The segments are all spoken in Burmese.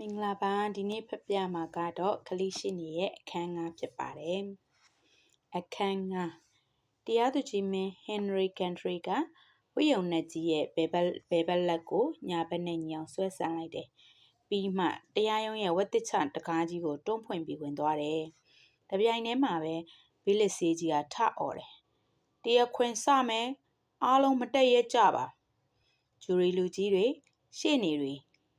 မင်္ဂလာပါဒီနေ့ဖတ်ပြမှာကတော့ကလေးရှိနေရဲ့အခန်းငါဖြစ်ပါတယ်အခန်းငါတရားသူကြီးမင်းဟင်နရီကန်ထရီကဝိယုံနက်ကြီးရဲ့ဘဲဘက်ဘဲဘက်လက်ကိုညာဘက်နဲ့ညောင်ဆွဲဆန်လိုက်တယ်ပြီးမှတရားရုံးရဲ့ဝက်တစ်ချတကားကြီးကိုတွန်းဖွင့်ပြီးဝင်သွားတယ်တပြိုင်တည်းမှာပဲဘီလစ်စီကြီးကထအော်တယ်တရားခွင်စမယ်အားလုံးမတက်ရဲကြပါဂျူရီလူကြီးတွေရှေ့နေတွေ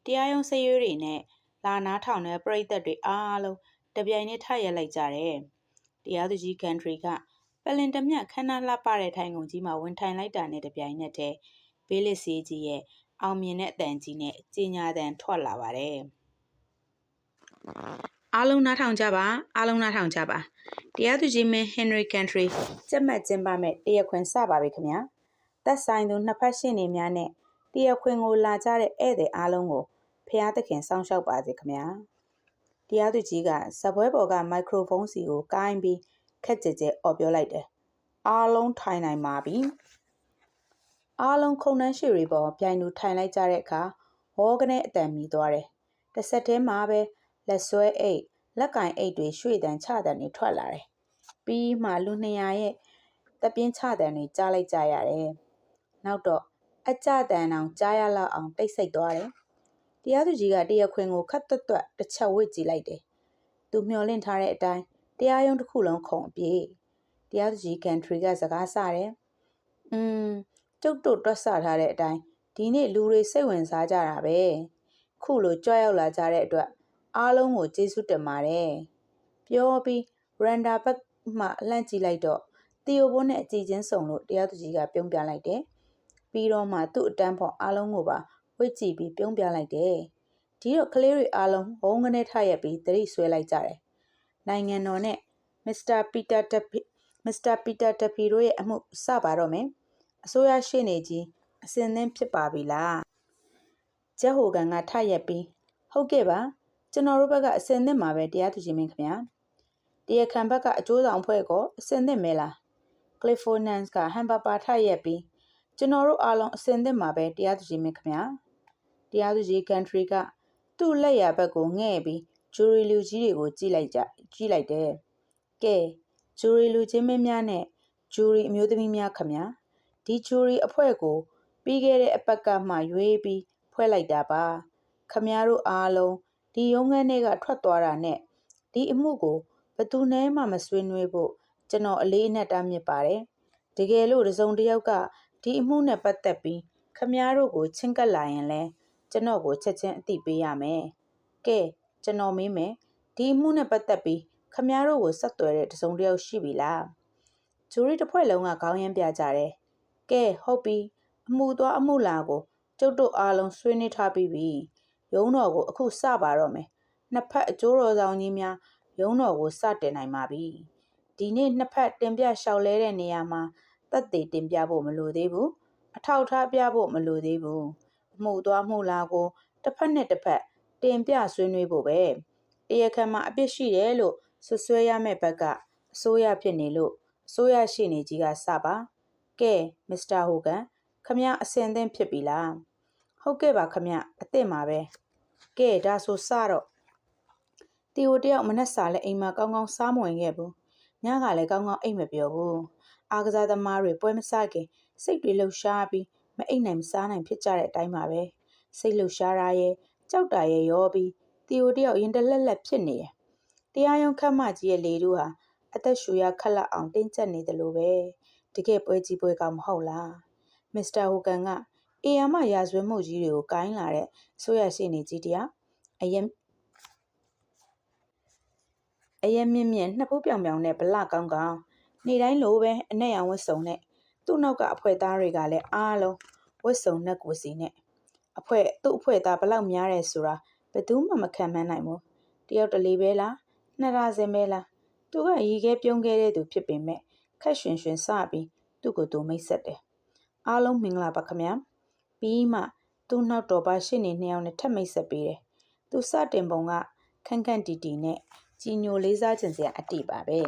တရားရုံးစရွေးတွေနဲ့လာနားထောင်တဲ့ပရိသတ်တွေအားလုံးတပြိုင်နက်ထရက်လိုက်ကြတယ်။တရားသူကြီးကန်ထရီကပလင်တမြတ်ခမ်းနားလှပတဲ့ထိုင်ကုန်ကြီးမှာဝင်ထိုင်လိုက်တာနဲ့တပြိုင်နက်တည်းဘေးလစ်စီးကြီးရဲ့အောင်မြင်တဲ့အတန်ကြီးနဲ့ကြီးညာတန်ထွက်လာပါတယ်။အားလုံးနားထောင်ကြပါအားလုံးနားထောင်ကြပါတရားသူကြီးမင်းဟင်နရီကန်ထရီစက်မှတ်ကျင်းပမဲ့တရားခွင်စပါပြီခင်ဗျာသက်ဆိုင်သူနှစ်ဖက်ရှင်းနေများနဲ့တရားခွင်ကိုလာကြတဲ့ဧည့်သည်အားလုံးကို ဖျားသခင်စောင့်ရှောက်ပါစေခင်ဗျာတရားသူကြီးကဇပွဲပေါ်ကမိုက်ခရိုဖုန်းစီကိုကိုင်းပြီးခက်ကြဲကြဲအော်ပြောလိုက်တယ်အားလုံးထိုင်နိုင်ပါပြီအားလုံးခုံနှန်းရှိတွေပေါ်ပြိုင်သူထိုင်လိုက်ကြတဲ့အခါဟောကနေအတန်မြည်သွားတယ်တစ်ဆက်တည်းမှာပဲလက်ဆွဲအိတ်လက်ကင်အိတ်တွေရွှေ့တန်ချတန်တွေထွက်လာတယ်ပြီးမှလူ200ရဲ့တပြင်းချတန်တွေကြားလိုက်ကြရတယ်နောက်တော့အကြတန်အောင်ကြားရလောက်အောင်တိတ်ဆိတ်သွားတယ်။ တရားသူကြီးကတရားခွင်ကိုခတ်တွတ်တွတ်တစ်ချက်ဝစ်ကြည့်လိုက်တယ်။သူမျှော်လင့်ထားတဲ့အတိုင်းတရားရုံးတစ်ခုလုံးခုံအပြေး။တရားသူကြီးကန်ထရီကစကားဆတယ်။อืมကျုပ်တို့တွက်ဆထားတဲ့အတိုင်းဒီနေ့လူတွေစိတ်ဝင်စားကြတာပဲ။ခုလိုကြွရောက်လာကြတဲ့အတွက်အားလုံးကိုကျေးဇူးတင်ပါတယ်။ပြောပြီးရန်ဒါဘက်မှလှမ်းကြည့်လိုက်တော့တီယိုဘိုးနဲ့အကြည်ချင်းစုံလို့တရားသူကြီးကပြုံးပြလိုက်တယ်။ပြီးတော့မှသူ့အတန်းဖော်အားလုံးကိုပါ ဝစ်ကြည့်ပြီးပြုံးပြလိုက်တယ်။ဒီတော့ကလေးတွေအားလုံးဘုံကနေထရက်ပြီးသတိဆွဲလိုက်ကြတယ်။နိုင်ငံတော်နဲ့မစ္စတာပီတာတပီမစ္စတာပီတာတပီတို့ရဲ့အမှုစပါတော့မယ်။အစိုးရရှေ့နေကြီးအစင်သင်းဖြစ်ပါပြီလား။ကျက်ဟိုကန်ကထရက်ပြီးဟုတ်ကဲ့ပါကျွန်တော်တို့ဘက်ကအစင်သင့်မှာပဲတရားသူကြီးမင်းခင်ဗျာ။တရားခံဘက်ကအကျိုးဆောင်ဖွဲ့ကောအစင်သင့်မဲလား။ကလီဖိုနန်စ်ကဟမ်ဘာပါထရက်ပြီးကျွန်တော်တို့အားလုံးအစင်သစ်မှာပဲတရားသူကြီးမင်းခင်ဗျာ တရားသူကြီးကန်ထရီကသူ့လက်ရဘက်ကိုငဲ့ပြီးဂျူရီလူကြီးတွေကိုကြည့်လိုက်ကြကြည့်လိုက်တယ်ကဲဂျူရီလူချင်းမင်းများနဲ့ဂျူရီအမျိုးသမီးများခင်ဗျာဒီဂျူရီအဖွဲ့ကို ပြီးခဲ့တဲ့အပတ်ကမှရွေးပြီးဖွဲ့လိုက်တာပါခမည်းတော်အားလုံးဒီရုံးခန်းထဲကထွက်သွားတာနဲ့ဒီအမှုကိုဘသူနဲ့မှမဆွေးနွေးဖို့ကျွန်တော်အလေးအနက်တားမြစ်ပါတယ်တကယ်လို့တစုံတစ်ယောက်ကဒီအမှုနဲ့ပတ်သက်ပြီးခမားတို့ကိုချင်းကပ်လာရင်လဲ ကျွန်တော်ကိုချက်ချင်းအသိပေးရမယ်။ကဲကျွန်တော်မေးမယ်ဒီအမှုနဲ့ပတ်သက်ပြီးခမားတို့ကိုဆက်သွယ်တဲ့တစုံတစ်ယောက်ရှိပြီလား။ဂျူရီတစ်ဖွဲ့လုံးကခေါင်းရမ်းပြကြတယ်။ကဲဟုတ်ပြီအမှုသွားအမှုလာကိုကျုပ်တို့အားလုံးဆွေးနွေးထားပြီးပြီ။ရုံးတော်ကိုအခုစပါတော့မယ်။နှစ်ဖက်အကျိုးတော်ဆောင်ကြီးများရုံးတော်ကိုစတင်နိုင်ပါပြီ။ဒီနေ့နှစ်ဖက်တင်ပြလျှောက်လဲတဲ့နေရာမှာသက်သေတင်ပြဖို့မလိုသေးဘူးအထောက်ထားပြဖို့မလိုသေးဘူး အမှုသွားမှုလာကိုတစ်ဖက်နဲ့တစ်ဖက်တင်ပြဆွေးနွေးဖို့ပဲတရားခံမှာအပြစ်ရှိတယ်လို့ဆွဆွဲရမယ့်ဘက်ကအစိုးရဖြစ်နေလို့အစိုးရရှိနေကြီးကစပါကဲမစ္စတာဟိုကန်ခမအစင်သင့်ဖြစ်ပြီလားဟုတ်ကဲ့ပါခမအစ်စ်မှာပဲကဲဒါဆိုစတော့တီဟိုတယောက်မနှက်စာလဲအိမ်မှာကောင်းကောင်းစားမဝင်ခဲ့ဘူးညကလည်းကောင်းကောင်းအိမ်မပြောဘူးအားကစားသမားတွေပွဲမစခင်စိတ်တွေလှုပ်ရှားပြီး မအိပ်နိုင်မစားနိုင်ဖြစ်ကြတဲ့အတိုင်းပါပဲစိတ်လှုပ်ရှားတာရဲ့ကြောက်တာရဲ့ရောပြီးတီယိုတယောက်ရင်တလက်လက်ဖြစ်နေတယ်တရားရုံးခတ်မကြီးရဲ့လေတို့ဟာအသက်ရှူရခက်လက်အောင်တင်းကျပ်နေတယ်လို့ပဲတကယ်ပွဲကြီးပွဲကောင်မဟုတ်လားမစ္စတာဟိုကန်ကအေယာမရာဇဝဲမှုကြီးတွေကိုကိုင်းလာတဲ့အစိုးရရှိနေကြီးတရားအရင်အရင်မြင့်မြင့်နှစ်ဖူးပြောင်ပြောင်နဲ့ဗလကောင်းကောင်းနေ့တိုင်းလိုပဲအနက်ရောင်ဝတ်စုံနဲ့သူ့နောက်ကအဖွဲ့သားတွေကလည်းအားလုံး ဝတ်စုံနဲ့ကိုစီနဲ့အဖွဲ့သူ့အဖွဲ့သားဘလောက်များတယ်ဆိုတာဘယ်သူမှမခံမှန်းနိုင်ဘူးတယောက်တလေပဲလားနှစ်ရာစင်ပဲလားသူကရီခဲပြုံးခဲ့တဲ့သူဖြစ်ပေမဲ့ခက်ရွှင်ရွှင်စပြီးသူ့ကိုသူမိတ်ဆက်တယ်အားလုံးမင်္ဂလာပါခင်ဗျာပြီးမှသူ့နောက်တော်ပါရှင်းနေနှစ်ယောက်နဲ့ထပ်မိတ်ဆက်ပေးတယ်သူစတင်ပုံကခန့်ခန့်တီတီနဲ့ကြီးညိုလေးစားခြင်းစရာအတိပါပဲ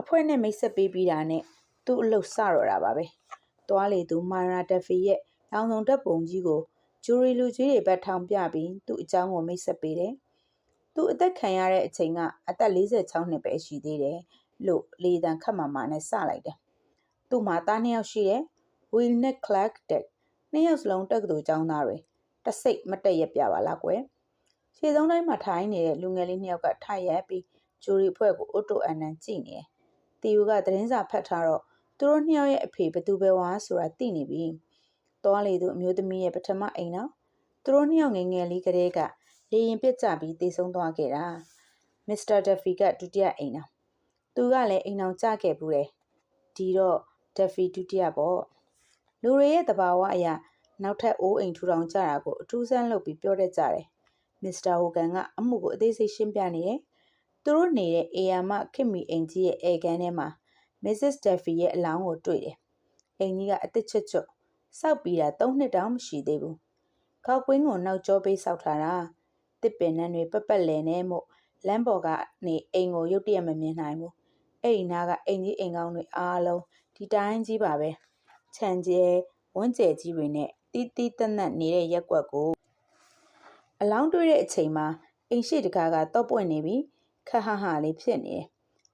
အဖွဲ့နဲ့မိတ်ဆက်ပေးပြီးတာနဲ့သူ့အလုပ်စတော့တာပါပဲ။ သွားလေသူမာရာတဖီရဲ့ရောင်စုံတက်ပုံကြီးကိုဂျူရီလူကြီးတွေဘက်ထောင်ပြပြီးသူ့အကြောင်းကိုမိတ်ဆက်ပေးတယ်။သူအသက်ခံရတဲ့အချိန်ကအသက်46နှစ်ပဲရှိသေးတယ်လို့လေတံခတ်မာမာနဲ့စလိုက်တယ်။သူ့မှာသားနှစ်ယောက်ရှိတယ်။ Will နဲ့ Clark တဲ့နှစ်ယောက်စလုံးတက္ကသိုလ်ကျောင်းသားတွေတစိတ်မတက်ရက်ပြပါလားကွယ်။ခြေဆုံးတိုင်းမှာထိုင်နေတဲ့လူငယ်လေးနှစ်ယောက်ကထိုင်ရက်ပြီးဂျူရီဖွဲ့ကိုအုတ်တိုအန်နန်ကြည့်နေတယ်။တီယူကသတင်းစာဖတ်ထားတော့ သူတို့နှစ်ယောက်ရဲ့အဖေဘသူပဲဝါဆိုတာသိနေပြီ။သွားလေသူအမျိုးသမီးရဲ့ပထမအိမ်နော်။သူတို့နှစ်ယောက်ငယ်ငယ်လေးကလေးကလေရင်ပစ်ကြပြီးတေဆုံးသွားခဲ့တာ။မစ္စတာဒက်ဖီကဒုတိယအိမ်နော်။သူကလည်းအိမ်အောင်ကြခဲ့ဘူးတယ်။ဒီတော့ဒက်ဖီဒုတိယပေါ့။လူတွေရဲ့သဘာဝအရာနောက်ထပ်အိုးအိမ်ထူထောင်ကြတာကိုအထူးဆန်းလုပ်ပြီးပြောတတ်ကြတယ်။မစ္စတာဟိုကန်ကအမှုကိုအသေးစိတ်ရှင်းပြနေတယ်။သူတို့နေတဲ့အေယာမခင်မီအိမ်ကြီးရဲ့အေကန်ထဲမှာ Mrs. Duffy ရဲ့အလောင်းကိုတွေ့တယ်။အိမ်ကြီးကအတစ်ချွတ်ချွတ်စောက်ပြီးတာ၃နှစ်တောင်မရှိသေးဘူး။ခောက်ကွင်းကိုနောက်ကျောပေးဆောက်ထားတာ။တစ်ပင်နှံတွေပက်ပက်လဲနေမို့လမ်းပေါ်ကနေအိမ်ကိုရုတ်တရက်မမြင်နိုင်ဘူး။အဲ့ဒီနားကအိမ်ကြီးအိမ်ကောင်းတွေအားလုံးဒီတိုင်းကြီးပါပဲ။ခြံကျဲဝန်းကျဲကြီးတွေနဲ့တီးတီးတက်တက်နေတဲ့ရက်ွက်ကိုအလောင်းတွေ့တဲ့အချိန်မှာအိမ်ရှိတကားကတော့ပွင့်နေပြီခက်ဟဟလေးဖြစ်နေတယ်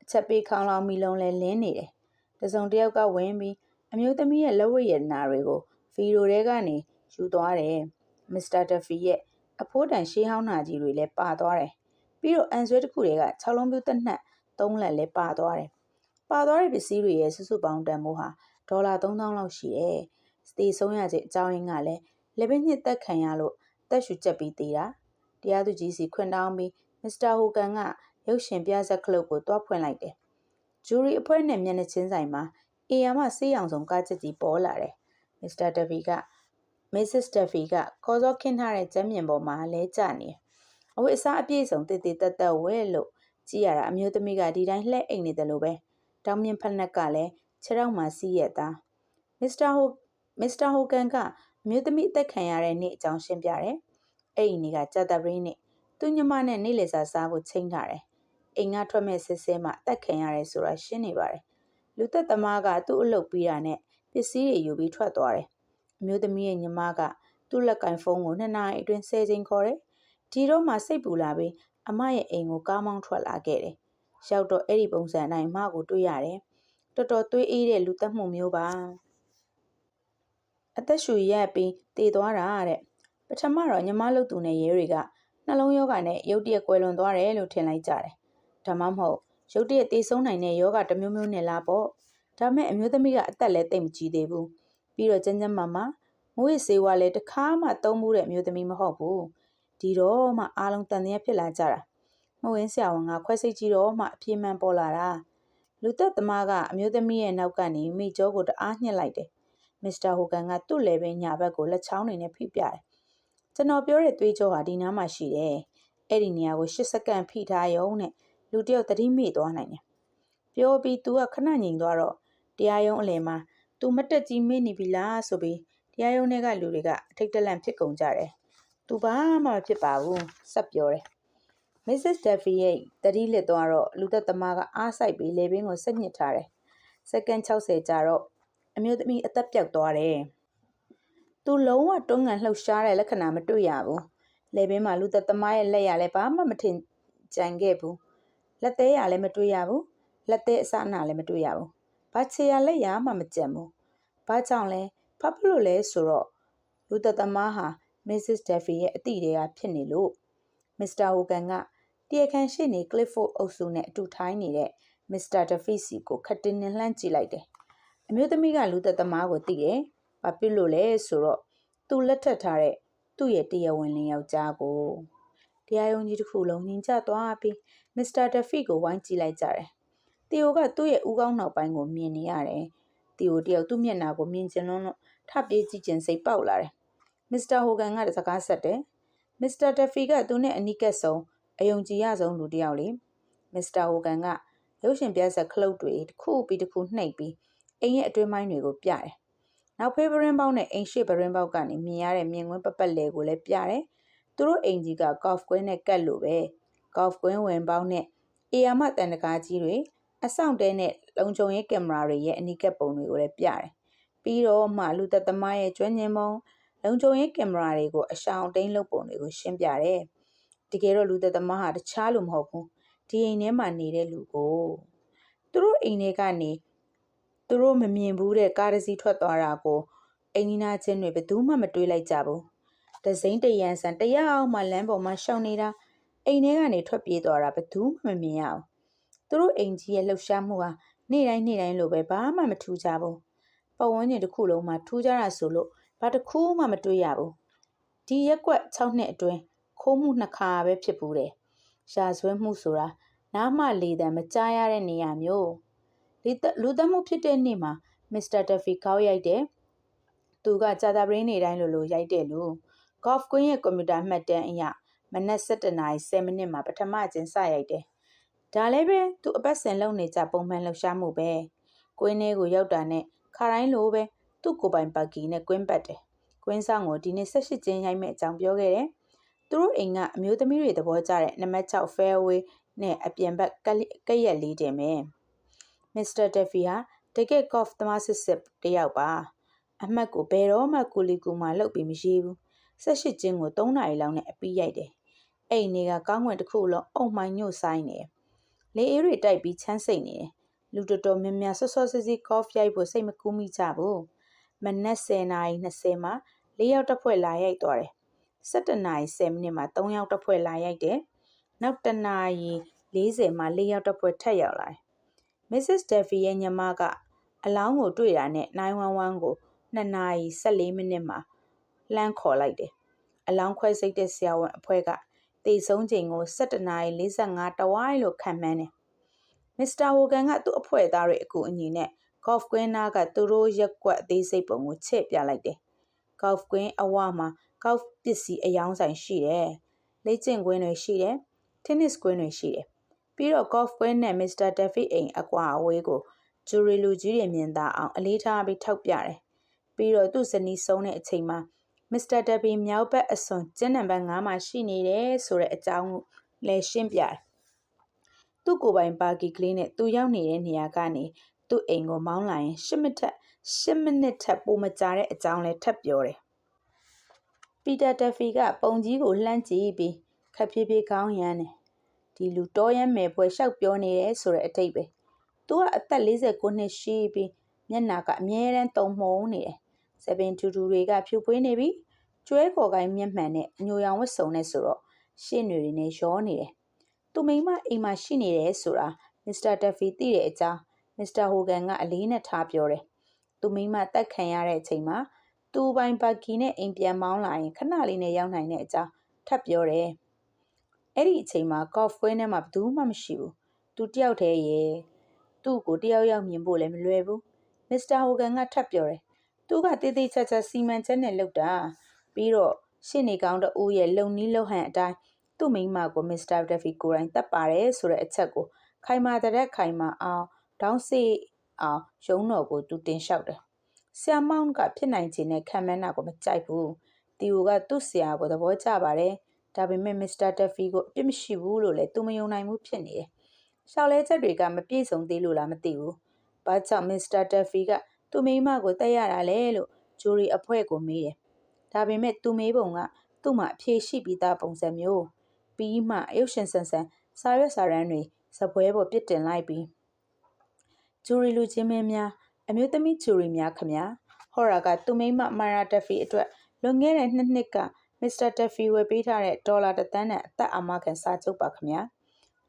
အချက်ပေးခေါင်းလောင်းမီလုံးလဲလင်းနေတယ်တစုံတစ်ယောက်ကဝင်ပြီးအမျိုးသမီးရဲ့လက်ဝတ်ရတနာတွေကိုဗီဒီယိုထဲကနေယူသွားတယ်မစ္စတာဒက်ဖီရဲ့အဖိုးတန်ရှေးဟောင်းနာကြီးတွေလည်းပါသွားတယ်ပြီးတော့အန်ဆွဲတစ်ခုတွေက6လုံးပြူတက်နှက်3လက်လည်းပါသွားတယ်ပါသွားတဲ့ပစ္စည်းတွေရဲ့စုစုပေါင်းတန်ဖိုးဟာဒေါ်လာ3000လောက်ရှိတယ်စတေဆုံးရခြင်းအကြောင်းရင်းကလည်းလက်ပင်ညစ်သက်ခံရလို့တက်ရှူချက်ပြီးသေးတာတရားသူကြီးစီခွင့်တောင်းပြီးမစ္စတာဟိုကန်က ရုပ်ရှင်ပြဇက်ကလုတ်ကိုတွားဖွင့်လိုက်တယ်ဂျူရီအဖွဲ့နဲ့မျက်နှာချင်းဆိုင်မှာအေယာမဆေးရောင်စုံကားချက်ကြီးပေါ်လာတယ်မစ္စတာဒဗီကမစ္စစ်ဒဗီကခေါ်စောခင်းထားတဲ့ကျမ်းမြင်ပေါ်မှာလဲကျနေအဝတ်အစားအပြည့်စုံတည်တည်တက်တက်ဝဲလို့ကြည့်ရတာအမျိုးသမီးကဒီတိုင်းလှဲ့အိမ်နေတယ်လို့ပဲတောင်းမြင့်ဖက်နှက်ကလည်းခြေထောက်မှာစီးရတာမစ္စတာဟိုမစ္စတာဟိုကန်ကအမျိုးသမီးအသက်ခံရတဲ့နေ့အကြောင်းရှင်းပြတယ်။အဲ့ဒီနေ့ကကြာတပရင်းနေ့သူညမနဲ့နေ့လည်စာစားဖို့ချိန်ထားတယ်။ အိမ်ကထွက်မဲ့စစ်စဲမှာအသက်ခံရတယ်ဆိုတာရှင်းနေပါတယ်။လူသက်သမားကသူ့အလုပ်ပြီးတာနဲ့ပစ္စည်းတွေယူပြီးထွက်သွားတယ်။အမျိုးသမီးရဲ့ညီမကသူ့လက်ကင်ဖုန်းကိုနှစ်နာရီအတွင်းဆယ်ချိန်ခေါ်တယ်။ဒီတော့မှစိတ်ပူလာပြီးအမရဲ့အိမ်ကိုကားမောင်းထွက်လာခဲ့တယ်။ရောက်တော့အဲ့ဒီပုံစံအတိုင်းအမကိုတွေ့ရတယ်။တော်တော်သွေးအေးတဲ့လူသက်မှုမျိုးပါ။အသက်ရှူရက်ပြီးတည်သွားတာတဲ့ပထမတော့ညီမလုတ်သူနဲ့ရဲတွေကနှလုံးယောဂနဲ့ရုတ်တရက်ကွယ်လွန်သွားတယ်လို့ထင်လိုက်ကြတယ် ဒါမှမဟုတ်ရုတ်တရက်တည်ဆုံးနိုင်တဲ့ယောဂတစ်မျိုးမျိုးနဲ့လားပေါ့ဒါမဲ့အမျိုးသမီးကအသက်လည်းတိတ်မကြီးသေးဘူးပြီးတော့ကျန်းကျန်းမာမာမွေးစေဝါလည်းတစ်ခါမှသုံးမှုတဲ့အမျိုးသမီးမဟုတ်ဘူးဒီတော့မှအားလုံးတန်တရားဖြစ်လာကြတာမဝင်ဆရာဝန်ကခွဲစိတ်ကြည့်တော့မှအပြေးမှန်ပေါ်လာတာလူသက်သမားကအမျိုးသမီးရဲ့နောက်ကနေမိကျောကိုတအားညှစ်လိုက်တယ်မစ္စတာဟိုကန်ကသူ့လေပင်ညာဘက်ကိုလက်ချောင်းတွေနဲ့ဖိပြတယ်။ကျွန်တော်ပြောတဲ့သွေးကြောဟာဒီနားမှာရှိတယ်။အဲ့ဒီနေရာကို10စက္ကန့်ဖိထားရုံနဲ့ လူတယောက်သတိမေ့သွားနိုင်တယ်။ပြောပြီးသူကခဏငြိမ်သွားတော့တရားရုံးအလယ်မှာသူမတက်ကြီးမေ့နေပြီလားဆိုပြီးတရားရုံးထဲကလူတွေကအထိတ်တလန့်ဖြစ်ကုန်ကြတယ်။သူဘာမှမဖြစ်ပါဘူး။ဆက်ပြောတယ်။ Mrs. Duffy ရဲ့တတိလစ်သွားတော့လူသက်သမားကအားဆိုင်ပြီးလေပင်ကိုဆက်ညစ်ထားတယ်။စက္ကန့်60ကြာတော့အမျိုးသမီးအသက်ပြောက်သွားတယ်။သူလုံးဝတွန်းကန်လှုပ်ရှားတဲ့လက္ခဏာမတွေ့ရဘူး။လေဘင်းမှာလူသက်သမားရဲ့လက်ရလည်းဘာမှမထင်ကြံခဲ့ဘူး။ လက်သေးရလည်းမတွေ့ရဘူး။လက်သေးအစအနလည်းမတွေ့ရဘူး။ဘာချေရလက်ရမှမကြံဘူး။ဘာကြောင့်လဲဘာဖြစ်လို့လဲဆိုတော့လူသက်သမားဟာ Mrs. Duffy ရဲ့အတိတွေကဖြစ်နေလို့ Mr. Hogan ကတရားခံရှိနေ Clifford အုပ်စုနဲ့အတူထိုင်းနေတဲ့ Mr. Duffy စီကိုခတ်တင်းနဲ့လှမ်းကြည့်လိုက်တယ်အမျိုးသမီးကလူသက်သမားကိုသိတယ်။ဘာဖြစ်လို့လဲဆိုတော့သူလက်ထပ်ထားတဲ့သူ့ရဲ့တရားဝင်လင်ယောက်ျားကို တရားရုံးကြီးတစ်ခုလုံးညင်ကျသွားပြီးမစ္စတာဒဖီကိုဝိုင်းကြည့်လိုက်ကြတယ်။တီယိုကသူ့ရဲ့ဦးကောင်းနောက်ပိုင်းကိုမြင်နေရတယ်။တီယိုတယောက်သူ့မျက်နှာကိုမြင်ကျင်လို့ထပ်ပြေးကြည့်ခြင်းစိတ်ပေါက်လာတယ်။မစ္စတာဟိုကန်ကစကားဆက်တယ်။မစ္စတာဒဖီကသူနဲ့အနီးကပ်ဆုံးအယုံကြည်ရဆုံးလူတစ်ယောက်လေ။မစ္စတာဟိုကန်ကရုပ်ရှင်ပြဆက်ခလုတ်တွေတစ်ခုပြီးတစ်ခုနှိပ်ပြီးအိမ်ရဲ့အတွင်းပိုင်းတွေကိုပြတယ်။နောက်ဖေးပရင်းပေါက်နဲ့အိမ်ရှိပရင်းပေါက်ကနေမြင်ရတဲ့မြင်ကွင်းပပတ်လေကိုလည်းပြတယ်။ သူတို့အိမ်ကြီးကကော့ဖ်ကွင်းနဲ့ကတ်လို့ပဲ။ကော့ဖ်ကွင်းဝင်ပေါက်နဲ့အေယာမတန်တကားကြီးတွေအဆောင်တဲနဲ့လုံခြုံရေးကင်မရာတွေရဲ့အနီးကပ်ပုံတွေကိုလည်းပြတယ်။ပြီးတော့မှလူသက်သမားရဲ့ကျွမ်းကျင်ပုံလုံခြုံရေးကင်မရာတွေကိုအရှောင်အတိန်လုပ်ပုံတွေကိုရှင်းပြတယ်။တကယ်တော့လူသက်သမားဟာတခြားလူမဟုတ်ဘူး။ဒီအိမ်ထဲမှာနေတဲ့လူကိုသူတို့အိမ်ထဲကနေသူတို့မမြင်ဘူးတဲ့ကားတစ်စီးထွက်သွားတာကိုအိမ်နီးနားချင်းတွေဘယ်သူမှမတွေးလိုက်ကြဘူး။ တစိမ့်တရန်ဆန်တရအောင်မှလမ်းပေါ်မှာရှောင်နေတာအိမ်ထဲကနေထွက်ပြေးသွားတာဘယ်သူမှမမြင်ရဘူး။သူတို့အိမ်ကြီးရဲ့လှုပ်ရှားမှုဟာနေ့တိုင်းနေ့တိုင်းလိုပဲဘာမှမထူးကြဘူး။ပတ်ဝန်းကျင်တစ်ခုလုံးမှာထူးကြတာဆိုလို့ဘာတစ်ခုမှမတွေးရဘူး။ဒီရက်ကွက်6နှစ်အတွင်းခိုးမှုနှစ်ခါပဲဖြစ်ဘူးတယ်။ရှာဆွဲမှုဆိုတာနားမလေတံမကြားရတဲ့နေရာမျိုးလူသက်မှုဖြစ်တဲ့နေ့မှာမစ္စတာတက်ဖီကောက်ရိုက်တယ်။သူကကြာတာပရင်းနေတိုင်းလိုလိုရိုက်တယ်လို့ Golf Queen ရဲ့ကွန်ပျူတာမှတ်တမ်းအရမနက်7:10မိနစ်မှာပထမအကျဉ်းစရိုက်တယ်။ဒါလည်းပဲသူအပတ်စဉ်လုပ်နေကြပုံမှန်လှုပ်ရှားမှုပဲ။ကွင်းထဲကိုရောက်တာနဲ့ခါတိုင်းလိုပဲသူ့ကိုယ်ပိုင်ပါကီနဲ့ကွင်းပတ်တယ်။ကွင်းဆောင်ကိုဒီနေ့18ကျင်းရိုက်မဲ့အကြောင်းပြောခဲ့တယ်။သူတို့အိမ်ကအမျိုးသမီးတွေသဘောကျတဲ့နံပါတ်6 fairway နဲ့အပြင်ဘက်ကက်ရက်လေးတင်မယ်။မစ္စတာတက်ဖီဟာတကယ့်ကော့ဖ်သမားစစ်စစ်တယောက်ပါ။အမှတ်ကိုဘယ်တော့မှကူလီကူမှာလှုပ်ပြီးမရှိဘူး။ 18ကျင်းကို3နာရီလောက်နဲ့အပြီးရိုက်တယ်။အဲ့ဒီနေ့ကကောင်းွယ်တစ်ခုလုံးအုံမှိုင်ညို့ဆိုင်နေတယ်။လေအေးတွေတိုက်ပြီးချမ်းစိတ်နေတယ်။လူတော်တော်များများဆော့ဆော့စစ်စစ်ကော့ဖ်ရိုက်ဖို့စိတ်မကူးမိကြဘူး။မနက်10:20မှာ၄ယောက်တစ်ဖွဲ့လာရိုက်သွားတယ်။17:10မိနစ်မှာ3ယောက်တစ်ဖွဲ့လာရိုက်တယ်။နောက်တနာရီ40မှာ၄ယောက်တစ်ဖွဲ့ထပ်ရောက်လာတယ်။ Mrs. Duffy ရဲ့ညီမကအလောင်းကိုတွေ့တာနဲ့911ကို2နာရီ14မိနစ်မှာ လှမ်းခေါ်လိုက်တယ်။အလောင်းခွဲစိတ်တဲ့ဆရာဝန်အဖွဲ့ကတေဆုံးချိန်ကို17နာရီ45တဝိုင်းလို့ခန့်မှန်းတယ်။မစ္စတာဟိုဂန်ကသူ့အဖွဲ့သားတွေအကူအညီနဲ့ golf ကွင်းနားကသူတို့ရက်ကွက်အသေးစိတ်ပုံကိုချဲ့ပြလိုက်တယ်။ golf ကွင်းအဝမှာ golf ပစ္စည်းအယောင်းဆိုင်ရှိတယ်။လေ့ကျင့်ကွင်းတွေရှိတယ်။ tennis ကွင်းတွေရှိတယ်။ပြီးတော့ golf ကွင်းနဲ့ Mr. Duffy အိမ်အကွာအဝေးကိုဂျူရီလူကြီးတွေမြင်သာအောင်အလေးထားပြီးထောက်ပြတယ်။ပြီးတော့သူ့ဇနီးဆုံးတဲ့အချိန်မှာ မစ္စတာဒဘီမြောက်ဘက်အစွန်ကျင်းနံပါတ်9မှာရှိနေတယ်ဆိုတဲ့အကြောင်းလည်းရှင်းပြတယ်။သူ့ကိုယ်ပိုင်ပါကီကလေးနဲ့သူရောက်နေတဲ့နေရာကနေသူ့အိမ်ကိုမောင်းလာရင်10မိနစ်10မိနစ်ထပ်ပိုမကြာတဲ့အကြောင်းလည်းထပ်ပြောတယ်။ပီတာတက်ဖီကပုံကြီးကိုလှမ်းကြည့်ပြီးခက်ဖြည်းဖြည်းကောင်းရမ်းတယ်။ဒီလူတော်ရမ်းမယ်ပွဲလျှောက်ပြောနေတယ်ဆိုတဲ့အတိတ်ပဲ။သူကအသက်49နှစ်ရှိပြီးမျက်နှာကအမြဲတမ်းတုံမှုန်နေတယ်။ ဆပင်တူတူတွေကဖြူပွေးနေပြီးကျွဲခေါ်ကိုင်းမျက်မှန်နဲ့ညိုရောင်ဝတ်စုံနဲ့ဆိုတော့ရှင့်တွေနဲ့ရောနေတယ်။သူမိမအိမ်မှာရှိနေတယ်ဆိုတာမစ္စတာတက်ဖီသိတဲ့အကြောင်းမစ္စတာဟိုဂန်ကအလေးနဲ့ထားပြောတယ်။သူမိမတက်ခံရတဲ့အချိန်မှာသူပိုင်ဘတ်ကီနဲ့အိမ်ပြန်မောင်းလာရင်ခဏလေးနဲ့ရောက်နိုင်တဲ့အကြောင်းထပ်ပြောတယ်။အဲ့ဒီအချိန်မှာကော့ဖ်ဝဲထဲမှာဘယ်သူမှမရှိဘူး။သူတယောက်တည်းရဲ့သူ့ကိုတယောက်ယောက်မြင်ဖို့လည်းမလွယ်ဘူး။မစ္စတာဟိုဂန်ကထပ်ပြောတယ်။ သူကတေးသေးချာချာစီမံချက်နဲ့လုပ်တာပြီးတော့ရှင်းနေကောင်းတဦးရဲ့လုံနီးလုံဟန်အတိုင်းသူ့မိန်းမကိုမစ္စတာဒက်ဖီကိုယ်တိုင်တပ်ပါတယ်ဆိုတဲ့အချက်ကိုခိုင်မာတဲ့ခိုင်မာအောင်ဒေါင်းစီအောင်ရုံးတော်ကိုသူတင်လျှောက်တယ်။ဆရာမောင်ကဖြစ်နိုင်ခြင်းနဲ့ခံမှန်းတာကိုမကြိုက်ဘူး။တီယိုကသူ့ဆရာကိုသဘောကျပါတယ်။ဒါပေမဲ့မစ္စတာတက်ဖီကိုအပြစ်မရှိဘူးလို့လည်းသူမယုံနိုင်ဘူးဖြစ်နေတယ်။ရှောက်လဲချက်တွေကမပြည့်စုံသေးလို့လားမသိဘူး။ဘာကြောင့်မစ္စတာတက်ဖီက သူ့မိန်းမကိုတက်ရတာလဲလို့ဂျူရီအဖွဲ့ကိုမေးတယ်။ဒါပေမဲ့သူမေးပုံကသူ့မှာအဖြေရှိပြီးသားပုံစံမျိုးပြီးမှအယုတ်ရှင်ဆန်ဆန်စာရွက်စာတမ်းတွေစပွဲပေါ်ပြစ်တင်လိုက်ပြီးဂျူရီလူချင်းမင်းများအမျိုးသမီးဂျူရီများခမညာဟော်ရာကသူမိမမာရာတက်ဖီအတွက်လွန်ခဲ့တဲ့နှစ်နှစ်ကမစ္စတာတက်ဖီဝယ်ပေးထားတဲ့ဒေါ်လာတစ်သန်းနဲ့အသက်အာမခံစာချုပ်ပါခမညာ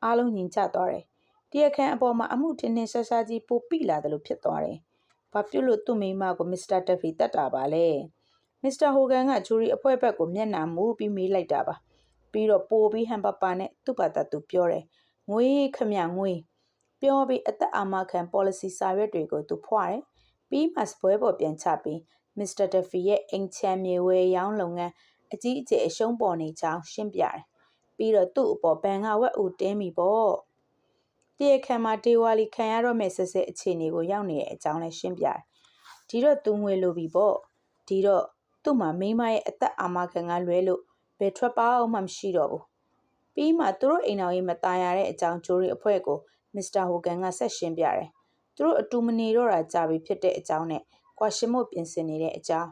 အားလုံးညီကျသွားတယ်တရားခံအပေါ်မှာအမှုထင်ထင်ရှားရှားကြီးပိုပိလာတယ်လို့ဖြစ်သွားတယ် ဘာဖြစ်လို့သူ့မိမကိုမစ္စတာတက်ဖီတတ်တာပါလဲမစ္စတာဟိုဂန်ကဂျူရီအဖွဲ့ဘက်ကိုမျက်နှာမူးပြီးမေးလိုက်တာပါပြီးတော့ပိုပြီးဟန်ပပါနဲ့သူ့ဘာသာသူပြောတယ်ငွေခမငွေပြောပြီးအသက်အာမခံ policy စာရွက်တွေကိုသူဖွာတယ်ပြီးမှစပွဲပေါ်ပြန်ချပြီးမစ္စတာဒက်ဖီရဲ့အိမ်ချမ်းမြေဝဲရောင်းလုပ်ငန်းအကြီးအကျယ်အရှုံးပေါ်နေကြောင်းရှင်းပြတယ်ပြီးတော့သူ့အပေါ်ဘန်ကဝက်ဦးတင်းပြီပေါ့ တရားခံမှာဒေဝါလီခံရတော့မယ့်ဆက်ဆက်အခြေအနေကိုရောက်နေတဲ့အကြောင်းလည်းရှင်းပြတယ်ဒီတော့သူငွေလိုပြီပေါ့ဒီတော့သူ့မှာမိမရဲ့အသက်အာမခံကလွဲလို့ဘယ်ထွက်ပေါက်မှမရှိတော့ဘူးပြီးမှသူတို့အိမ်တော်ကြီးမตายရတဲ့အကြောင်းဂျိုရီအဖွဲ့ကိုမစ္စတာဟိုဂန်ကဆက်ရှင်းပြတယ်သူတို့အတူမနေတော့တာကြာပြီဖြစ်တဲ့အကြောင်းနဲ့ကွာရှင်မို့ပြင်ဆင်နေတဲ့အကြောင်း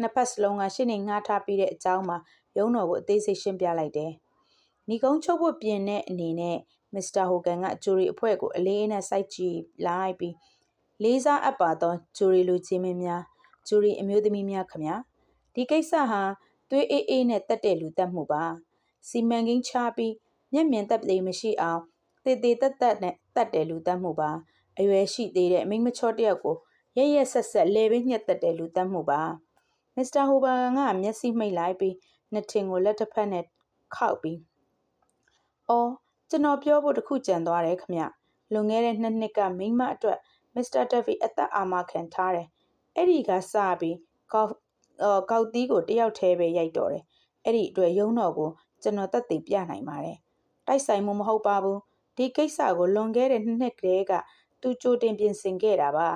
နှစ်ဖက်စလုံးကရှင်းနေငှားထားပြီးတဲ့အကြောင်းမှာရုံးတော်ကိုအသေးစိတ်ရှင်းပြလိုက်တယ်။ညီကုန်းချုပ်ဖို့ပြင်တဲ့အနေနဲ့ မစ္စတာဟိုကန်ကဂျူရီအဖွဲ့ကိုအလေးအနက်စိုက်ကြည့်လိုက်ပြီးလေးစားအပ်ပါသောဂျူရီလူချင်းမင်းများဂျူရီအမျိုးသမီးများခမဒီကိစ္စဟာသွေးအေးအေးနဲ့တက်တဲ့လူတက်မှုပါစီမံကိန်းချပြီးမျက်မြင်သက်သေမရှိအောင်တေတေတက်တက်နဲ့တက်တဲ့လူတက်မှုပါအရွယ်ရှိသေးတဲ့အမိမချော့တယောက်ကိုရရက်ဆက်ဆက်လေပင်းညှက်တက်တဲ့လူတက်မှုပါမစ္စတာဟိုဘာကမျက်စိမှိတ်လိုက်ပြီးနှစ်ထင်ကိုလက်တစ်ဖက်နဲ့ခောက်ပြီးအော် ကျွန်တော်ပြောဖို့တခုကြံသွားတယ်ခမလွန်ခဲ့တဲ့နှစ်နှစ်ကမိမအတွက်မစ္စတာတက်ဗီအသက်အာမခံထားတယ်အဲ့ဒီကစပြီးကောက်ကောက်တီးကိုတယောက်တည်းပဲရိုက်တော့တယ်အဲ့ဒီအတွက်ရုံးတော်ကိုကျွန်တော်တက်တည်ပြနိုင်ပါတယ်တိုက်ဆိုင်မှုမဟုတ်ပါဘူးဒီကိစ္စကိုလွန်ခဲ့တဲ့နှစ်နှစ်ကလေးကသူကြိုတင်ပြင်ဆင်ခဲ့တာပါ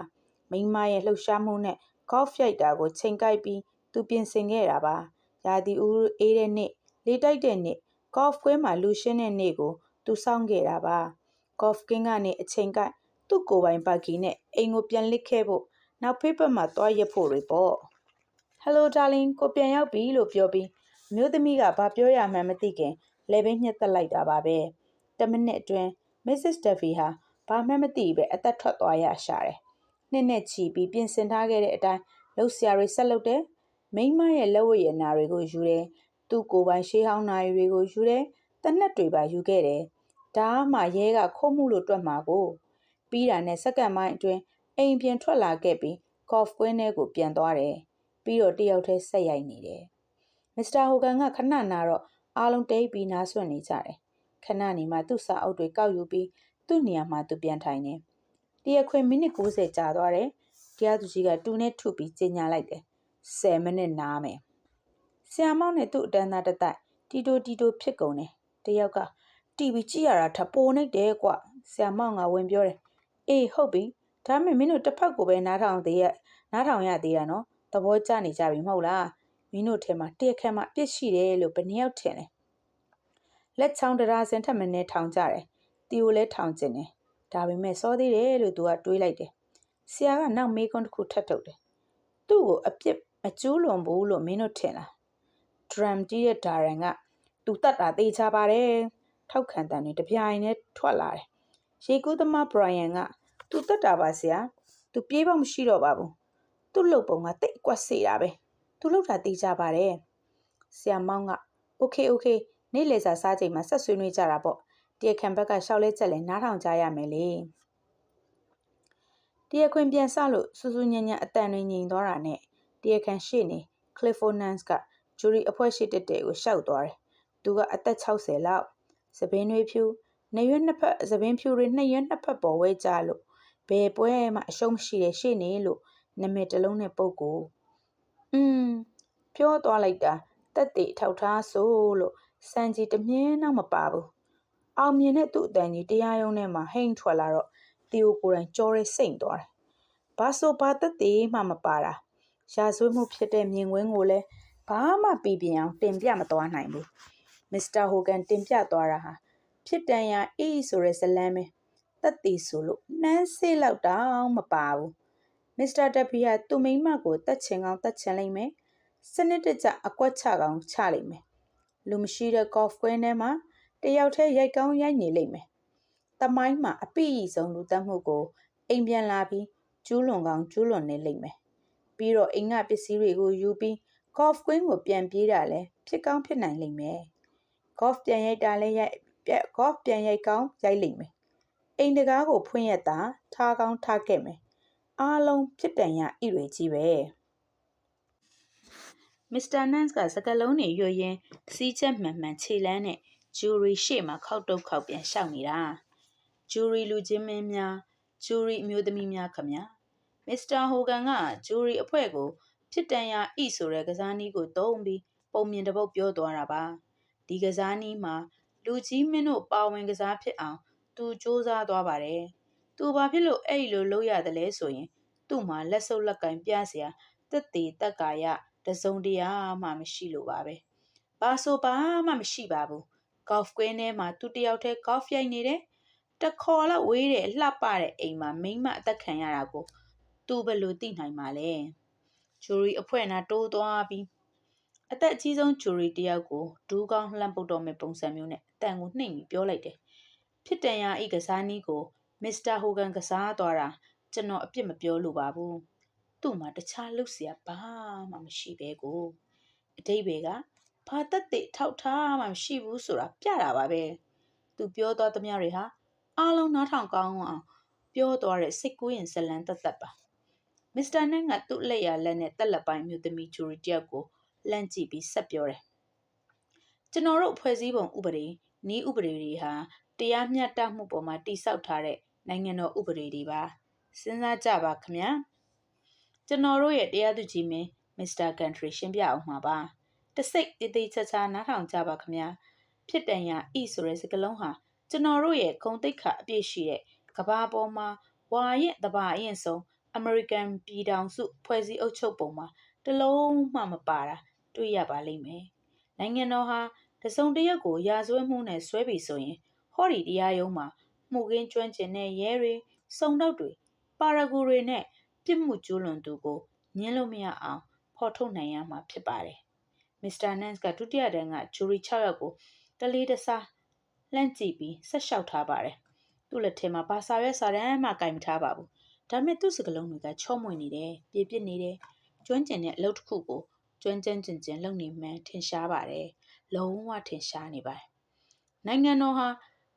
မိမရဲ့လှုပ်ရှားမှုနဲ့ golf ရိုက်တာကိုချိန်ကိုက်ပြီးသူပြင်ဆင်ခဲ့တာပါရာသီဥအေးတဲ့နေ့လေတိုက်တဲ့နေ့ golf ကွင်းမှာလူရှင်းတဲ့နေ့ကို သူစောင့်ခဲ့တာပါ golf ကင်းကနေအချိန်ကိုက်သူ့ကိုယ်ပိုင်ပါကီနဲ့အိမ်ကိုပြန်လစ်ခဲ့ဖို့နောက်ဖေးပတ်မှာတွားရက်ဖို့တွေပေါ့ Hello darling ကိုပြန်ရောက်ပြီလို့ပြောပြီးမျိုးသမီးကဘာပြောရမှန်းမသိခင်လေဘင်းညှက်သက်လိုက်တာပါပဲတမိနစ်အတွင်း Mrs. Duffy ဟာဘာမှမသိပဲအသက်ထွက်သွားရရှာတယ်နှစ်နဲ့ချီပြီးပြင်ဆင်ထားခဲ့တဲ့အတိုင်းလှုပ်ရှားတွေဆက်လုပ်တယ်မိမရဲ့လက်ဝတ်ရနာတွေကိုယူတယ်သူ့ကိုယ်ပိုင်ရှေးဟောင်းနာရီတွေကိုယူတယ်တနက်တွေပါယူခဲ့တယ် ဒါမှရဲကခိုးမှုလို့တွက်မှာကိုပြီးတာနဲ့စက္ကန့်ပိုင်းအတွင်းအိမ်ပြန်ထွက်လာခဲ့ပြီးကော့ဖ်ကွင်းထဲကိုပြန်သွားတယ်ပြီးတော့တယောက်တည်းဆက်ရိုက်နေတယ်မစ္စတာဟိုကန်ကခဏနာတော့အားလုံးတိတ်ပြီးနားဆွနေကြတယ်ခဏနေမှသူ့စာအုပ်တွေကောက်ယူပြီးသူ့နေရာမှာသူပြန်ထိုင်နေတရခွင်မိနစ်60ကြာသွားတယ်တရားသူကြီးကတူနဲ့ထုပြီးကြေညာလိုက်တယ်10မိနစ်နားမယ်ဆရာမောင်နဲ့သူ့အတန်းသားတတိုက်တီတိုတီတိုဖြစ်ကုန်တယ်တယောက်က TV ကြည့်ရတာထပိုနေတယ်ကွဆရာမောင်ကဝင်ပြောတယ်အေးဟုတ်ပြီဒါမှမင်းတို့တစ်ဖက်ကိုပဲနားထောင်သေးရနားထောင်ရသေးတာနော်သဘောကျနေကြပြီမဟုတ်လားမင်းတို့ထဲမှာတရက်ခန့်မှအပြစ်ရှိတယ်လို့ဘယ်နှယောက်ထင်လဲလက်ချောင်းတရားစင်ထက်မနေထောင်ကြတယ်တီကိုလည်းထောင်ကျင်တယ်ဒါပေမဲ့စောသေးတယ်လို့သူကတွေးလိုက်တယ်ဆရာကနောက်မေးခွန်းတစ်ခုထပ်ထုတ်တယ်သူ့ကိုအပြစ်မကျူးလွန်ဘူးလို့မင်းတို့ထင်လားဒရမ်တီးရဲ့ဒါရန်ကသူတတ်တာသေချာပါတယ် ထောက်ခံတန်တွေတပြိုင်နဲ့ထွက်လာတယ်ရေကူးသမားဘရိုင်ယန်ကသူတတ်တာပါဆရာသူပြေးဖို့မရှိတော့ပါဘူးသူ့လုတ်ပုံကတိတ်ကွက်စေတာပဲသူလုတ်တာသိကြပါတယ်ဆရာမောင်ကโอเคโอเคနေ့လေစာစားချိန်မှာဆက်ဆွေးနွေးကြတာပေါ့တရခံဘက်ကရှောက်လဲချက်လဲနားထောင်ကြရမယ်လေတရခွင်ပြန်ဆလို့စူးစူးညံ့ညံ့အတန်တွေငြိမ်သွားတာနဲ့တရခံရှေ့နေ Cliffordnance ကဂျူရီအဖွဲ့ရှိတက်တဲ့ကိုရှောက်သွားတယ်သူကအသက်60လောက် သပင်းတွေဖြူနေရွက်နှစ်ဖက်သပင်းဖြူတွေနှစ်ရွက်နှစ်ဖက်ပေါ်ဝဲကြလို့ဘယ်ပွဲမှအရှုံးမရှိတဲ့ရှေ့နေလို့နာမည်တစ်လုံးနဲ့ပုတ်ကိုอืมပြောသွားလိုက်တာတက်တေထောက်ထားဆိုလို့စံကြီးတမြင်းတော့မပါဘူးအောင်မြင်တဲ့သူ့အတန်ကြီးတရားရုံးထဲမှာဟိန်ထွက်လာတော့တီယိုကိုယ်တိုင်ကြောရဲစိတ်သွားတယ်ဘာဆိုဘာတက်တေမှမပါတာရာဇဝတ်မှုဖြစ်တဲ့မြင်ကွင်းကိုလည်းဘာမှပြည်ပြင်းအောင်တင်ပြမသွားနိုင်ဘူး မစ္စတာဟိုကန်တင်ပြသွားတာဟာဖြစ်တန်ရာအေးဆိုတဲ့ဇလန်းပဲတက်တီဆိုလို့နှမ်းဆေးလောက်တောင်မပါဘူးမစ္စတာတက်ဖီကသူ့မိမကိုတက်ချင်ကောင်းတက်ချင်လိမ့်မယ်စနစ်တကျအကွက်ချကောင်းချလိမ့်မယ်လူမရှိတဲ့ကော့ဖ်ကွင်းထဲမှာတယောက်တည်းရိုက်ကောင်းရိုက်နေလိမ့်မယ်တမိုင်းမှာအပိအဆုံးလူတက်မှုကိုအိမ်ပြန်လာပြီးကျူးလွန်ကောင်းကျူးလွန်နေလိမ့်မယ်ပြီးတော့အိမ်ကပစ္စည်းတွေကိုယူပြီး golf queen ကိုပြန်ပြေးတာလည်းဖြစ်ကောင်းဖြစ်နိုင်လိမ့်မယ် golf ပြန်ရိုက်တာလည်းရိုက် golf ပြန်ရိုက်ကောင်းရိုက်လိမ့်မယ်အိမ်တကားကိုဖွင့်ရတာထားကောင်းထားခဲ့မယ်အားလုံးဖြစ်တန်ရဣတွေကြီးပဲမစ္စတာနန့်စ်ကစကလုံးတွေရွရင်းစီးချက်မှန်မှန်ခြေလန်းနဲ့ဂျူရီရှေ့မှာခောက်တုတ်ခောက်ပြန်ရှောက်နေတာဂျူရီလူချင်းမင်းများဂျူရီအမျိုးသမီးများခမညာမစ္စတာဟိုကန်ကဂျူရီအဖွဲ့ကို ဖြစ်တန်ရဣဆိုတဲ့ကစားနည်းကိုသုံးပြီးပုံမြင်တပုတ်ပြောသွားတာပါ ဒီကစားနည်းမှာလူကြီးမင်းတို့ပါဝင်ကစားဖြစ်အောင်သူစ조사သွားပါတယ်သူဘာဖြစ်လို့အဲ့လိုလုပ်ရတယ်လဲဆိုရင်သူ့မှာလက်စုပ်လက်ကင်ပြเสียတက်သေးတက်ကာယတစုံတရာမှမရှိလို့ပါပဲဘာဆိုဘာမှမရှိပါဘူးကော့ဖ်ကွင်းထဲမှာသူတယောက်တည်းကော့ဖ်ရိုက်နေတယ်တခေါ်လောက်ဝေးတဲ့လှပတဲ့အိမ်မှာမိမအသက်ခံရတာကိုသူဘယ်လိုသိနိုင်မှာလဲ ဂျူရီအဖွဲ့နာတိုးသွားပြီး အသက်အကြီးဆုံးဂျူရီတယောက်ကိုဒူးကောင်းလှမ်းပုတ်တော်မဲ့ပုံစံမျိုးနဲ့အတန်ကိုနှိမ်ပြီးပြောလိုက်တယ်။ဖြစ်တန်ရဤကစားနည်းကိုမစ္စတာဟိုဂန်ကစားသွားတာကျွန်တော်အပြစ်မပြောလိုပါဘူး။သူ့မှာတခြားလုပ်เสียဘာမှမရှိပဲကို။အတိတ်ပဲကဘာသက်သေထောက်ထားမှမရှိဘူးဆိုတာပြတာပါပဲ။သူပြောသွားသမျှတွေဟာအားလုံးနားထောင်ကောင်းအောင်ပြောသွားတဲ့စိတ်ကူးရင်ဇလန်းသက်သက်ပါမစ္စတာနန့်ကသူ့လက်ရလက်နဲ့တက်လက်ပိုင်းမျိုးသမီးဂျူရီတယောက်ကို လှမ်းကြည့်ပြီးဆက်ပြောတယ်ကျွန်တော်တို့ဖွဲ့စည်းပုံဥပဒေဤဥပဒေတွေဟာတရားမျှတမှုပေါ်မှာတည်ဆောက်ထားတဲ့နိုင်ငံတော်ဥပဒေတွေပါစဉ်းစားကြပါခင်ဗျာကျွန်တော်တို့ရဲ့တရားသူကြီးမင်းမစ္စတာကန်ထရီရှင်းပြအောင်မှာပါတစိတ်တေးသေးချာချာနားထောင်ကြပါခင်ဗျာဖြစ်တန်ရဤဆိုတဲ့စကားလုံးဟာကျွန်တော်တို့ရဲ့ဂုံတိတ်ခအပြည့်ရှိတဲ့ကဘာပေါ်မှာဝါရဲ့တဘာအရင်ဆုံးအမေရိကန်ပြည်ထောင်စုဖွဲ့စည်းအုပ်ချုပ်ပုံမှာတလုံးမှမပါတာ တွေ့ရပါလိမ့်မယ်။နိုင်ငံတော်ဟာတစုံတစ်ယောက်ကိုရာဇဝတ်မှုနဲ့ဆွဲပြီဆိုရင်ဟောဒီတရားရုံးမှာမှုကင်းကျွမ်းကျင်တဲ့ရဲတွေစုံတော့တွေပါရဂူတွေနဲ့ပြစ်မှုကျူးလွန်သူကိုညှင်းလို့မရအောင်ဖော်ထုတ်နိုင်ရမှာဖြစ်ပါတယ်။မစ္စတာနန့်စ်ကဒုတိယတန်းကဂျူရီ6ယောက်ကိုတလေးတစားလှန့်ကြည့်ပြီးဆက်လျှောက်ထားပါတယ်။သူ့လက်ထဲမှာဘာစာရွက်စာတမ်းမှကင်မထားပါဘူး။ဒါပေမဲ့သူ့စကလုံးတွေကချော့မွေ့နေတယ်၊ပြည့်ပြစ်နေတယ်။ကျွမ်းကျင်တဲ့အလုပ်တစ်ခုကို ကျွမ်းကျန်းကျင်ကျင်လုပ်နေမှန်းထင်ရှားပါတယ်။လုံးဝထင်ရှားနေပါတယ်။နိုင်ငံတော်ဟာ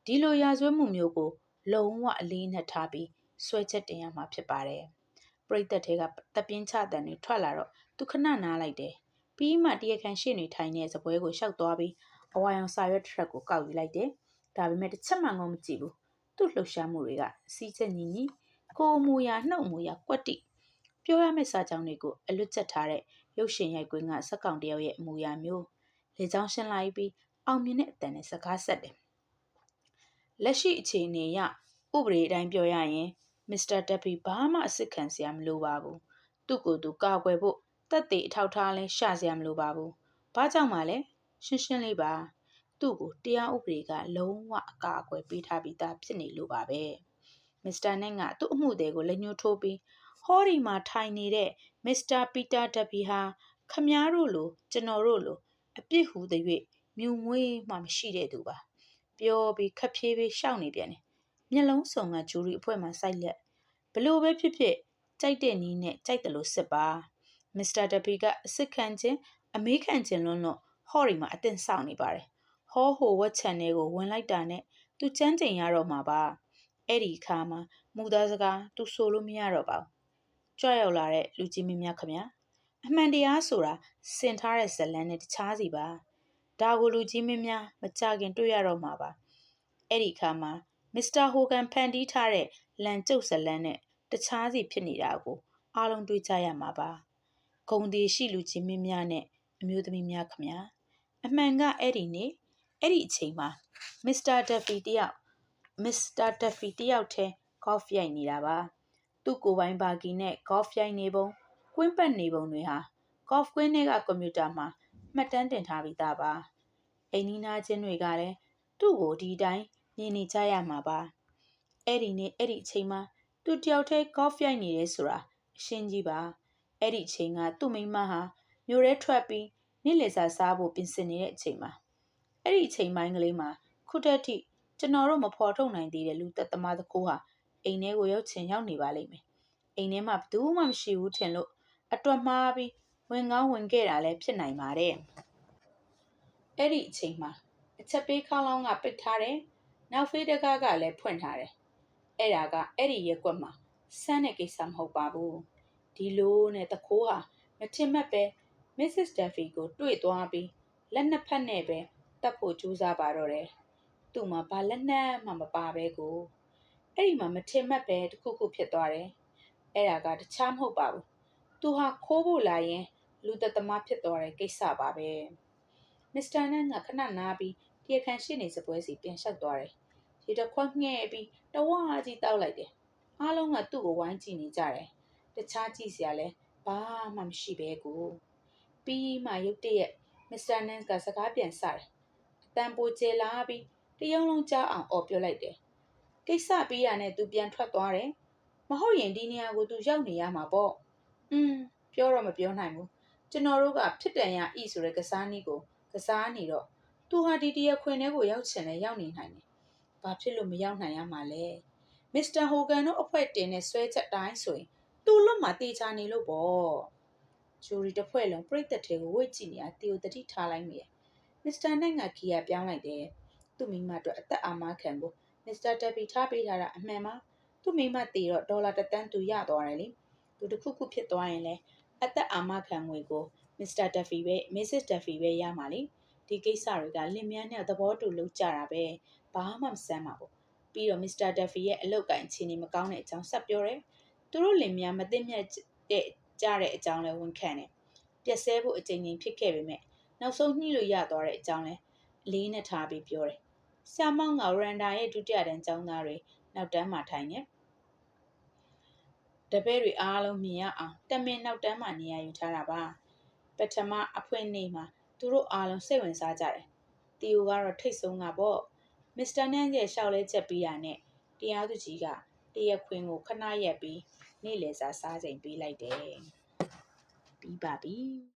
ဒီလိုရာဇဝတ်မှုမျိုးကို လုံးဝအလေးနက်ထားပြီးဆွဲချက်တင်ရမှာဖြစ်ပါတယ်။ပရိသတ်တွေကတပင်းချတန်တွေထွက်လာတော့သူခဏနားလိုက်တယ်။ပြီးမှတရခန်ရှေ့နေထိုင်တဲ့ဇပွဲကိုရှောက်သွားပြီးအဝါရောင်စာရွက်တစ်ထက်ကိုကောက်ယူလိုက်တယ်။ဒါပေမဲ့တစ်ချက်မှငုံမကြည့်ဘူး။သူ့လှုပ်ရှားမှုတွေကစီးချက်ညီညီကိုအမူအရာနှုတ်အမူအရာကွက်တိပြောရမယ့်စာကြောင်းတွေကိုအလွတ်ချက်ထားတဲ့ ရုပ်ရှင်ရိုက်ကွင်းကစက်ကောင်တယောက်ရဲ့အမူအရာမျိုးလေချောင်းရှင်းလိုက်ပြီးအောင်မြင်တဲ့အတန်နဲ့စကားဆက်တယ်။လက်ရှိအခြေအနေအရဥပဒေအတိုင်းပြောရရင်မစ္စတာတက်ပီဘာမှအစ်စ်ခံစရာမလိုပါဘူး။သူ့ကိုယ်သူကာကွယ်ဖို့တက်သေးအထောက်ထားလဲရှာစရာမလိုပါဘူး။ဘာကြောင့်မှလဲရှင်းရှင်းလေးပါ။သူ့ကိုတရားဥပဒေကလုံးဝအကာအကွယ်ပေးထားပြီးသားဖြစ်နေလို့ပါပဲ။မစ္စတာနဲ့ကသူ့အမှုတွေကိုလက်ညှိုးထိုးပြီး ဟောဒီမှာထိုင်နေတဲ့မစ္စတာပီတာတက်ပီဟာခမားတို့လိုကျွန်တော်တို့လိုအပြစ်ဟူသည်၍မြူမွေးမှမရှိတဲ့သူပါပြောပြီးခက်ဖြေးပြီးရှောက်နေပြန်တယ်မျက်လုံးစုံကဂျူရီအဖွဲ့မှစိုက်လက်ဘလို့ပဲဖြစ်ဖြစ်ကြိုက်တဲ့နီးနဲ့ကြိုက်တယ်လို့စစ်ပါမစ္စတာတပီကအစစ်ခံခြင်းအမေးခံခြင်းလွန်းလို့ဟော်ရီမှာအသင်ဆောင်နေပါတယ်ဟောဟိုဝက်ချန်နယ်ကိုဝင်လိုက်တာနဲ့သူချမ်းကျင်ရတော့မှာပါအဲ့ဒီအခါမှာမူသားစကားသူဆိုလို့မရတော့ပါဘူး ကြွရောက်လာတဲ့လူကြီးမင်းများခမညာအမှန်တရားဆိုတာစင်ထားတဲ့ဇလန်းနဲ့တခြားစီပါဒါကိုလူကြီးမင်းများမကြခင်တွေ့ရတော့မှာပါအဲ့ဒီအခါမှာမစ္စတာဟိုကန်ဖန်တီးထားတဲ့လန်ကျုပ်ဇလန်းနဲ့တခြားစီဖြစ်နေတာကိုအားလုံးတွေ့ကြရမှာပါဂုံဒီရှိလူကြီးမင်းများနဲ့အမျိုးသမီးများခမညာအမှန်ကအဲ့ဒီနေ့အဲ့ဒီအချိန်မှာမစ္စတာဒက်ဖီတယောက်မစ္စတာဒက်ဖီတယောက်ထဲကော့ဖ်ရိုက်နေတာပါ သူ့ကိုယ်ပိုင်ဘာဂီနဲ့ကော့ဖ်ရိုက်နေပုံကွင်းပတ်နေပုံတွေဟာကော့ဖ်ကွင်းထဲကကွန်ပျူတာမှာ မှတ်တမ်းတင်ထားပြီးသားပါအိမ်နီးနားချင်းတွေကလည်းသူ့ကိုဒီတိုင်းမြင်နေကြရမှာပါအဲ့ဒီနေ့အဲ့ဒီအချိန်မှာသူတယောက်တည်းကော့ဖ်ရိုက်နေတယ်ဆိုတာအရှင်းကြီးပါအဲ့ဒီအချိန်ကသူ့မိန်းမဟာမြို့ထဲထွက်ပြီးနေ့လည်စာစားဖို့ပြင်ဆင်နေတဲ့အချိန်မှာအဲ့ဒီအချိန်ပိုင်းကလေးမှာခုတက်ထိကျွန်တော်တို့မဖော်ထုတ်နိုင်သေးတဲ့လူသက်သမားတစ်ခုဟာ အိမ်ထဲကိုရောက်ချင်ရောက်နေပါလိမ့်မယ်အိမ်ထဲမှာဘယ်သူမှမရှိဘူးထင်လို့အတွတ်မှားပြီးဝင်ကောင်းဝင်ခဲ့တာလည်းဖြစ်နိုင်ပါတယ်အဲ့ဒီအချိန်မှာအချက်ပေးခေါင်းလောင်းကပိတ်ထားတယ်နောက်ဖေးတကားကလည်းဖွင့်ထားတယ်အဲ့ဒါကအဲ့ဒီရက်ကွက်မှာဆန်းတဲ့ကိစ္စမဟုတ်ပါဘူးဒီလိုနဲ့တခိုးဟာမထင်မှတ်ပဲ Mrs. Duffy ကိုတွေ့သွားပြီးလက်နှစ်ဖက်နဲ့ပဲတတ်ဖို့ကြိုးစားပါတော့တယ်သူ့မှာဘာလက်နက်မှမပါပဲကို အဲ့ဒီမှာမထင်မှတ်ပဲတခုခုဖြစ်သွားတယ်အဲ့ဒါကတခြားမဟုတ်ပါဘူးသူဟာခိုးဖို့လာရင် လူသက်သမားဖြစ်သွားတဲ့ကိစ္စပါပဲမစ္စတာနန်ကခဏနားပြီးတရားခံရှိနေစပွဲစီပြန်လျှောက်သွားတယ်ရေတခွက်ငှဲ့ပြီးတဝါကြီးတောက်လိုက်တယ်အားလုံးကသူ့ကိုဝိုင်းကြည့်နေကြတယ်တခြားကြည့်စရာလဲဘာမှမရှိပဲကိုပြီးမှရုတ်တရက်မစ္စတာနန်ကစကားပြန်စတယ်အတန်ပိုကျလာပြီးတရုံလုံးကြားအောင်អော်ပြောလိုက်တယ် ကိစ္စပြီးရနဲ့သူပြန်ထွက်သွားတယ်မဟုတ်ရင်ဒီနေရာကိုသူရောက်နေရမှာပေါ့อืมပြောတော့မပြောနိုင်ဘူးကျွန်တော်တို့ကဖြစ်တန်ရဤဆိုတဲ့ကစားနည်းကိုကစားနေတော့သူဟာဒီတရခွင်ထဲကိုရောက်ချင်လဲရောက်နေနိုင်တယ်ဘာဖြစ်လို့မရောက်နိုင်ရမှာလဲမစ္စတာဟိုဂန်တို့အဖွဲ့တင်တဲ့ဆွဲချက်တိုင်းဆိုရင်သူ့လွတ်မှာတေချာနေလို့ပေါ့ဂျူရီတစ်ဖွဲ့လုံးပြိသက်တွေကိုဝိတ်ကြည့်နေတာတီကိုတတိထားလိုက်မိတယ်မစ္စတာနိုင်ကခီယာပြောင်းလိုက်တယ်သူ့မိမအတွက်အသက်အာမခံဖို့ မစ္စတာတက်ပီထားပေးထားတာအမှန်ပါသူ့မိမတေတော့ဒေါ်လာတစ်တန်းသူရသွားတယ်လေသူတစ်ခုခုဖြစ်သွားရင်လဲအသက်အာမခံငွေကိုမစ္စတာတက်ဖီပဲမစ္စစ်တက်ဖီပဲရမှာလေဒီကိစ္စတွေကလင်မြန်းနဲ့သဘောတူလုပ်ကြတာပဲဘာမှမဆမ်းပါဘူးပြီးတော့မစ္စတာတက်ဖီရဲ့အလုတ်ကင်ချင်းနေမကောင်းတဲ့အကြောင်းဆက်ပြောတယ်သူတို့လင်မြန်းမသိမြတ်တဲ့ကြတဲ့အကြောင်းလဲဝန်ခံတယ်ပြက်ဆဲဖို့အကြိမ်ကြိမ်ဖြစ်ခဲ့ပေမဲ့နောက်ဆုံးညှိလို့ရသွားတဲ့အကြောင်းလဲအလေးနဲ့ထားပြီးပြောတယ် ဆာမောင်းကရန်ဒါရဲ့ဒုတိယတန်းကျောင်းသားတွေနောက်တန်းမှာထိုင်နေတပည့်တွေအားလုံးမြင်ရအောင်တမင်နောက်တန်းမှာနေရာယူထားတာပါပထမအဖွင့်နေ့မှာသူတို့အားလုံးစိတ်ဝင်စားကြတယ်တီယိုကတော့ထိတ်ဆုံးကပေါ့မစ္စတာနန်ရဲ့ရှောက်လဲချက်ပြီးရနဲ့တရားသူကြီးကတရခွင်ကိုခဏရက်ပြီးနေ့လည်စာစားချိန်ပေးလိုက်တယ်ပြီးပါပြီ